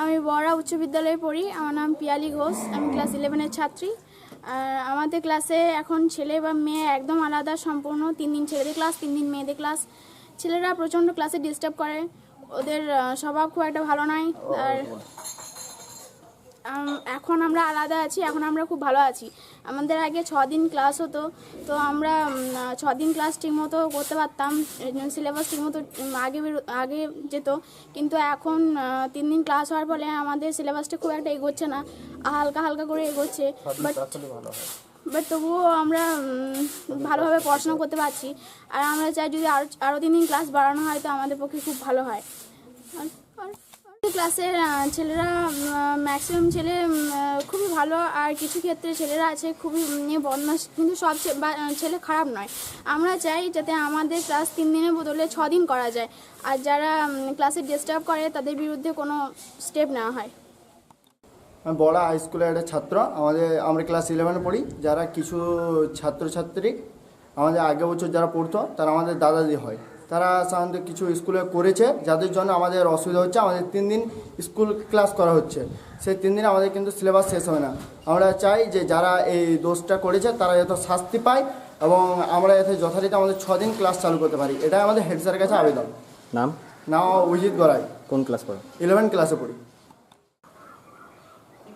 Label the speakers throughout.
Speaker 1: আমি বড়া উচ্চ বিদ্যালয়ে পড়ি, আমার নাম পিয়ালি ঘোষ, আমি ক্লাস ইলেভেনের ছাত্রী। আর আমাদের ক্লাসে এখন ছেলে বা মেয়ে একদম আলাদা, সম্পূর্ণ তিন দিন ছেলেদের ক্লাস তিন দিন মেয়েদের ক্লাস ছেলেরা প্রচণ্ড ক্লাসে ডিস্টার্ব করে, ওদের স্বভাব খুব একটা ভালো নয়। আর এখন আমরা আলাদা আছি এখন আমরা খুব ভালো আছি। আমাদের আগে ছ দিন ক্লাস হতো তো আমরা ছ দিন ক্লাস ঠিকমতো করতে পারতাম সিলেবাস ঠিকমতো আগে বেরো- আগে যেত। কিন্তু এখন তিন দিন ক্লাস হওয়ার ফলে আমাদের সিলেবাসটা খুব একটা এগোচ্ছে না হালকা হালকা করে এগোচ্ছে। বাট বাট তবুও আমরা ভালোভাবে পড়াশোনা করতে পারছি। আর আমরা চাই যদি আরও আরও তিন দিন ক্লাস বাড়ানো হয় তো আমাদের পক্ষে খুব ভালো হয়। ক্লাসের ছেলেরা ম্যাক্সিমাম ছেলে খুবই ভালো। আর কিছু ক্ষেত্রে ছেলেরা আছে খুবই বদমাস। কিন্তু সব ছেলে খারাপ নয়। আমরা চাই যাতে আমাদের ক্লাস তিন দিনের বদলে ছ দিন করা যায়। আর যারা ক্লাসে ডিস্টার্ব করে, তাদের বিরুদ্ধে কোনো স্টেপ নেওয়া হয়।
Speaker 2: বড়া হাই স্কুলের একটা ছাত্র। আমাদের, আমরা ক্লাস ইলেভেনে পড়ি। যারা কিছু ছাত্রছাত্রী, আমাদের আগে বছর যারা পড়তো, তারা আমাদের দাদাদি হয়। তারা সাধারণত কিছু স্কুলে করেছে যাদের জন্য আমাদের অসুবিধা হচ্ছে আমাদের তিন দিন স্কুল ক্লাস করা হচ্ছে। সেই তিন দিন আমাদের কিন্তু সিলেবাস শেষ হয় না। আমরা চাই যে যারা এই দোষটা করেছে তারা যাতে শাস্তি পায় এবং আমরা যাতে যথারীতি আমাদের দিন ক্লাস চালু করতে পারি। এটাই আমাদের হেড স্যারের কাছে আবেদন।
Speaker 3: নাম?
Speaker 2: নাম অভিজিৎ গড়াই।
Speaker 3: কোন ক্লাস পড়ো?
Speaker 2: ইলেভেন ক্লাসে পড়ি।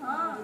Speaker 2: হ্যাঁ।